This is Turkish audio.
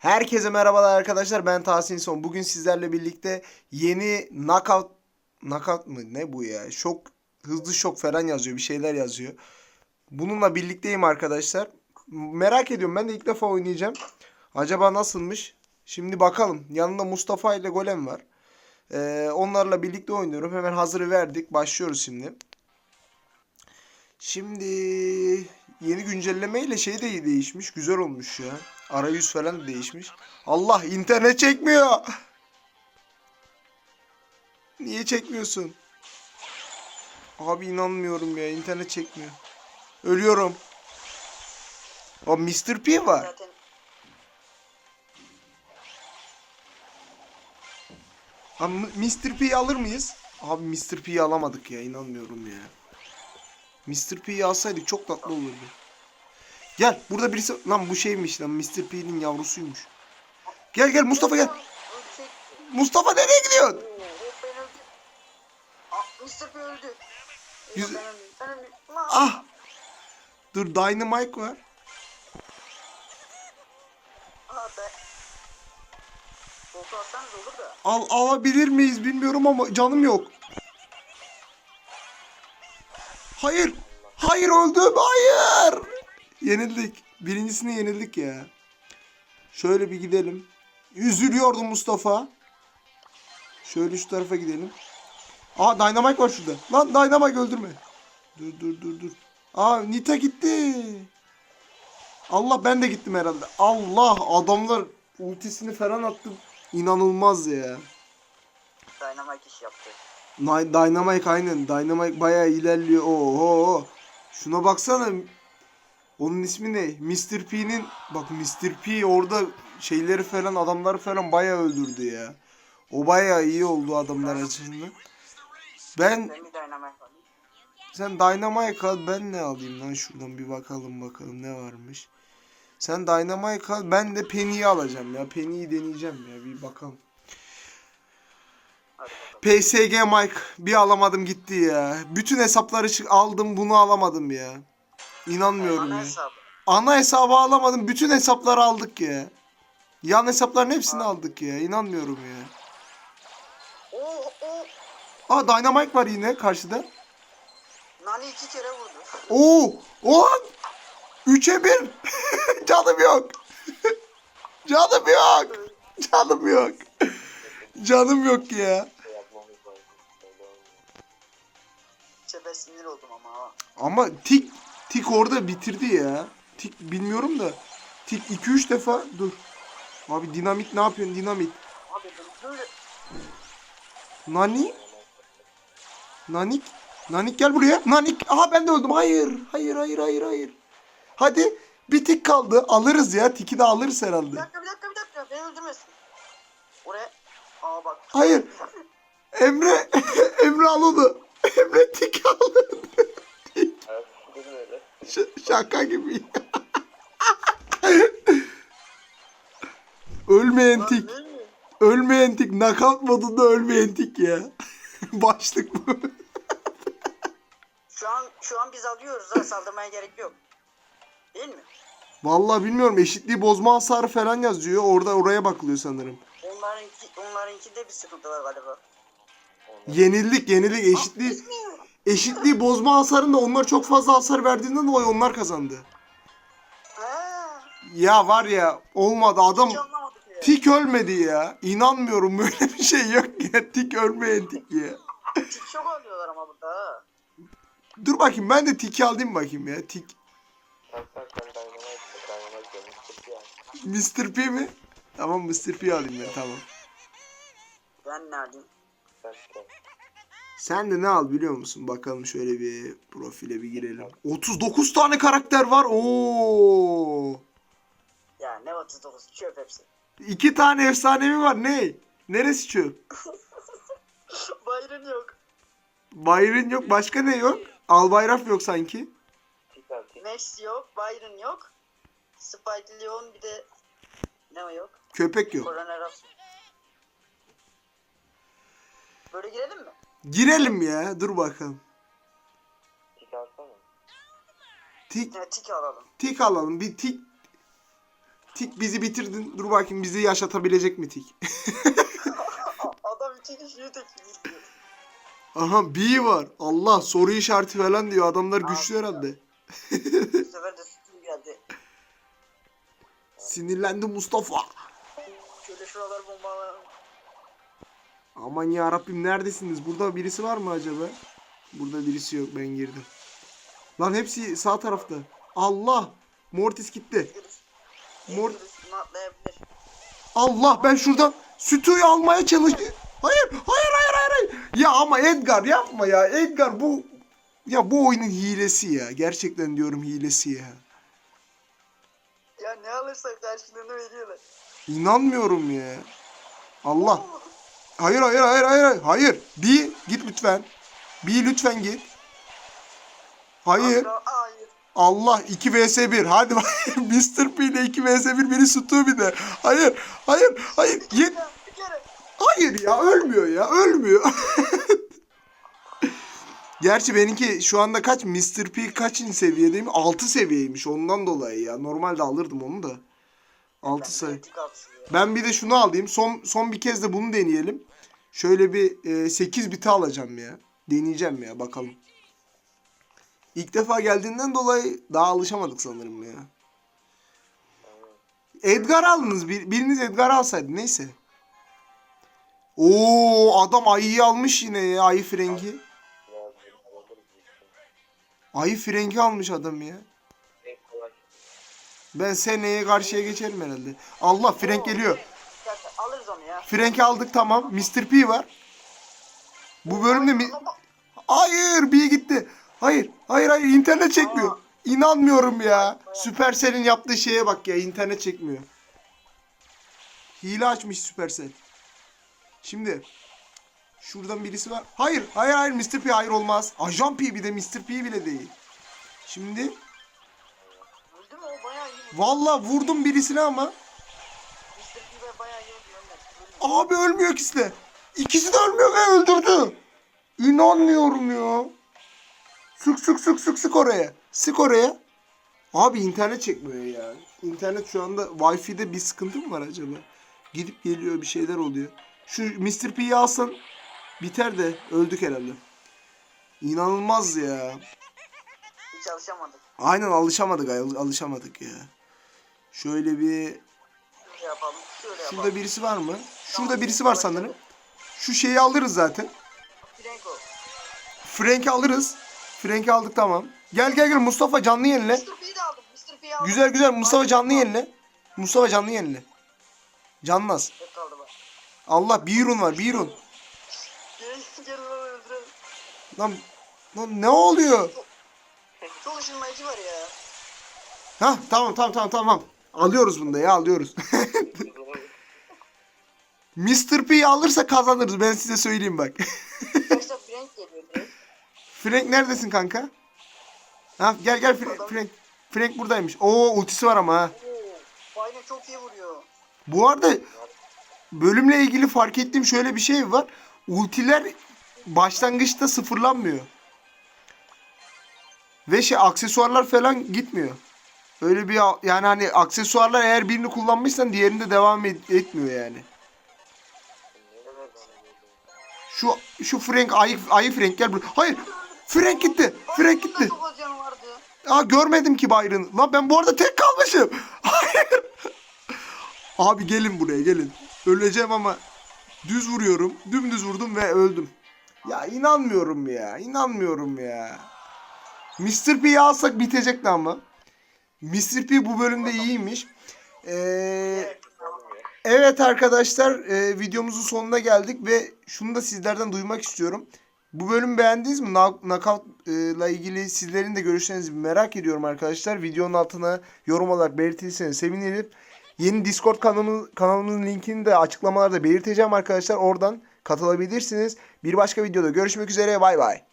Herkese merhabalar arkadaşlar. Ben Tahsin Son. Bugün sizlerle birlikte yeni knockout knockout mı ne bu ya? Şok hızlı şok falan yazıyor. Bir şeyler yazıyor. Bununla birlikteyim arkadaşlar. Merak ediyorum. Ben de ilk defa oynayacağım. Acaba nasılmış? Şimdi bakalım. Yanında Mustafa ile Golem var. Ee, onlarla birlikte oynuyorum. Hemen hazırı verdik. Başlıyoruz şimdi. Şimdi yeni güncellemeyle şey de değişmiş. Güzel olmuş ya. Arayüz falan da değişmiş. Allah internet çekmiyor. Niye çekmiyorsun? Abi inanmıyorum ya. internet çekmiyor. Ölüyorum. O Mr. P var. Abi Mr. P'yi alır mıyız? Abi Mr. P'yi alamadık ya. inanmıyorum ya. Mr. P'yi alsaydık çok tatlı olurdu. Gel burada birisi... Lan bu şeymiş lan. Mr. P'nin yavrusuymuş. Gel gel Mustafa gel. Mustafa nereye gidiyorsun? Mr. P öldü. Ah. Dur Dynamite var. Al alabilir miyiz bilmiyorum ama canım yok. Hayır. Hayır öldüm. Hayır. Yenildik. Birincisini yenildik ya. Şöyle bir gidelim. Üzülüyordu Mustafa. Şöyle şu tarafa gidelim. Aa Dynamite var şurada. Lan Dynamite öldürme. Dur dur dur dur. Aa Nita gitti. Allah ben de gittim herhalde. Allah adamlar ultisini falan attı. İnanılmaz ya. Dynamite iş yaptı. Dy- Dynamite aynen. Dynamite bayağı ilerliyor. Oho. Şuna baksana. Onun ismi ne? Mr. P'nin bak Mr. P orada şeyleri falan adamları falan bayağı öldürdü ya. O bayağı iyi oldu adamlar açısından. Ben sen Dynamite al ben ne alayım lan şuradan bir bakalım bakalım ne varmış. Sen Dynamite al ben de Penny'yi alacağım ya. Penny'yi deneyeceğim ya bir bakalım. PSG Mike bir alamadım gitti ya. Bütün hesapları aldım bunu alamadım ya. İnanmıyorum Ana ya. hesabı. Ana hesabı alamadım. Bütün hesapları aldık ya. Yan hesapların hepsini aldık ya. İnanmıyorum ya. Oo, oo. Aa Dynamite var yine karşıda. Nani iki kere vurdu. Oo! O 3'e 1. Canım yok. Canım yok. Canım yok. Canım yok ya. Çebe sinir oldum ama ha. Ama tik tik orada bitirdi ya. Tik bilmiyorum da. Tik 2-3 defa dur. Abi dinamit ne yapıyorsun dinamit? Abi ben böyle Nani? Nanik? Nanik gel buraya. Nanik. Aha ben de öldüm. Hayır. Hayır hayır hayır hayır. Hadi bir tik kaldı. Alırız ya. Tiki de alırız Bir herhalde. dakika bir dakika bir dakika beni öldürmesin. Oraya. Aa bak. Hayır. Emre. Emre al onu. Emre tik al. Ş- şaka gibi. Ölmeyen tik. Ölmeyen tik. Knockout modunda ölmeyen tik ya. Başlık bu. Şu an şu an biz alıyoruz ha saldırmaya gerek yok. Değil mi? Vallahi bilmiyorum eşitliği bozma hasarı falan yazıyor. Orada oraya bakılıyor sanırım. Onlarınki onlarınki bir sıkıntı var galiba. Yenildik yenildik eşitliği eşitliği bozma hasarında onlar çok fazla hasar verdiğinden dolayı onlar kazandı. Ya var ya olmadı adam tik ölmedi ya. İnanmıyorum böyle bir şey yok ya. Tik ölmeyen tik ya. Tik çok alıyorlar ama burada. Dur bakayım ben de tiki alayım bakayım ya. Tik Mr. P mi? Tamam Mr. P alayım ben tamam. Ben neredeyim? Sen de ne al biliyor musun? Bakalım şöyle bir profile bir girelim. 39 tane karakter var. Oo! Ya ne 39 çöp hepsi. İki tane efsanevi var. Ne? Neresi çöp? Bayrın yok. Byron yok. Başka ne yok? Albayraf yok sanki. Max yok. Byron yok. Spike Leon bir de ne o yok? Köpek yok. Coronavirus. Böyle girelim mi? Girelim ya. Dur bakalım. Tik Ya tik alalım. tik alalım. Bir tik Tik bizi bitirdin. Dur bakayım bizi yaşatabilecek mi Tik? Adam iki kişiyi tek. Aha B var. Allah soru işareti falan diyor. Adamlar güçlü herhalde. Bu sefer de sütun geldi. Sinirlendi Mustafa. Şöyle şuralar bombalayalım. Aman ya Rabbim neredesiniz? Burada birisi var mı acaba? Burada birisi yok. Ben girdim. Lan hepsi sağ tarafta. Allah! Mortis gitti. Görüş. Mor Üstüne atlayabilir. Allah ben şuradan sütüyü almaya çalıştım. Hayır, hayır, hayır, hayır, hayır. Ya ama Edgar yapma ya. Edgar bu ya bu oyunun hilesi ya. Gerçekten diyorum hilesi ya. Ya ne alırsak karşılığını veriyorlar. İnanmıyorum ya. Allah. Hayır, hayır, hayır, hayır, hayır. Bir git lütfen. Bir lütfen git. Hayır. Asla- Hayır. Allah 2 vs 1. Hadi. Mr. P ile 2 vs 1 beni sütü bir de. Hayır. Hayır. Hayır. Kere. Hayır ya ölmüyor ya ölmüyor. Gerçi benimki şu anda kaç Mr. P kaçın seviyedeyim? 6 seviyeymiş ondan dolayı ya. Normalde alırdım onu da. 6 sayı. Ben bir de şunu alayım. Son son bir kez de bunu deneyelim. Şöyle bir e, 8 biti alacağım ya. Deneyeceğim ya bakalım. İlk defa geldiğinden dolayı daha alışamadık sanırım ya. Edgar aldınız. Bir, biriniz Edgar alsaydı neyse. Oo adam ayıyı almış yine ya ayı frengi. Ayı frengi almış adam ya. Ben seneye karşıya geçerim herhalde. Allah frenk geliyor. Bir dakika, Alırız onu ya. Frank'i aldık tamam. Mr. P var. Bu bölümde mi... Hayır bir gitti. Hayır hayır hayır internet çekmiyor. İnanmıyorum ya. Supercell'in yaptığı şeye bak ya internet çekmiyor. Hile açmış Supercell. Şimdi şuradan birisi var. Hayır hayır hayır Mr. P hayır olmaz. Ajan P bir de Mr. P bile değil. Şimdi valla vurdum birisine ama Mr. P bayağı iyi öldü Ömer. Ölmüyor. Abi ölmüyor ikisi de. İkisi de ölmüyor ve öldürdü. İnanmıyorum ya. Sık sık sık sık sık oraya. Sık oraya. Abi internet çekmiyor ya. İnternet şu anda Wi-Fi'de bir sıkıntı mı var acaba? Gidip geliyor bir şeyler oluyor. Şu Mr. P'yi alsan biter de öldük herhalde. İnanılmaz ya. Hiç alışamadık. Aynen alışamadık al- alışamadık ya. Şöyle bir Yapalım. Şöyle yapalım. şurada birisi var mı? Şurada birisi var sanırım. Şu şeyi alırız zaten. Franco. Frank'i alırız. Frank'i aldık tamam. Gel gel gel Mustafa canlı yenile. Mr. P'yi de aldım. Mr. P'yi aldım. Güzel güzel Mustafa canlı yenile. Mustafa canlı yenile. Canmaz. Tek kaldı bak. Allah bir run var bir run. Lan, lan ne oluyor? Çok ışınlayıcı var ya. Ha tamam tamam tamam tamam. Alıyoruz bunu da ya alıyoruz. Mr. P'yi alırsa kazanırız ben size söyleyeyim bak. Başta Frank geliyor direkt. Frank neredesin kanka? Ha gel gel Frank. Frank, Frank buradaymış. Oo ultisi var ama ha. Oo. Aynen çok iyi vuruyor. Bu arada bölümle ilgili fark ettiğim şöyle bir şey var. Ultiler başlangıçta sıfırlanmıyor. Ve şey aksesuarlar falan gitmiyor. Öyle bir yani hani aksesuarlar eğer birini kullanmışsan diğerinde devam et- etmiyor yani. Şu şu Frank ayı ayı Frank gel buraya. Hayır. Frank gitti. Frank gitti. Aa görmedim ki Byron'ı. Lan ben bu arada tek kalmışım. Hayır. Abi gelin buraya gelin. Öleceğim ama düz vuruyorum. Dümdüz vurdum ve öldüm. Ya inanmıyorum ya. inanmıyorum ya. Mr. P'yi alsak bitecekti ama. Mr. P bu bölümde iyiymiş. Ee, Evet arkadaşlar e, videomuzun sonuna geldik ve şunu da sizlerden duymak istiyorum. Bu bölümü beğendiniz mi? Knock- Knockout ile ilgili sizlerin de görüşlerinizi merak ediyorum arkadaşlar. Videonun altına yorum olarak belirtirseniz sevinirim. Yeni Discord kanalımız, kanalımızın linkini de açıklamalarda belirteceğim arkadaşlar. Oradan katılabilirsiniz. Bir başka videoda görüşmek üzere. Bay bay.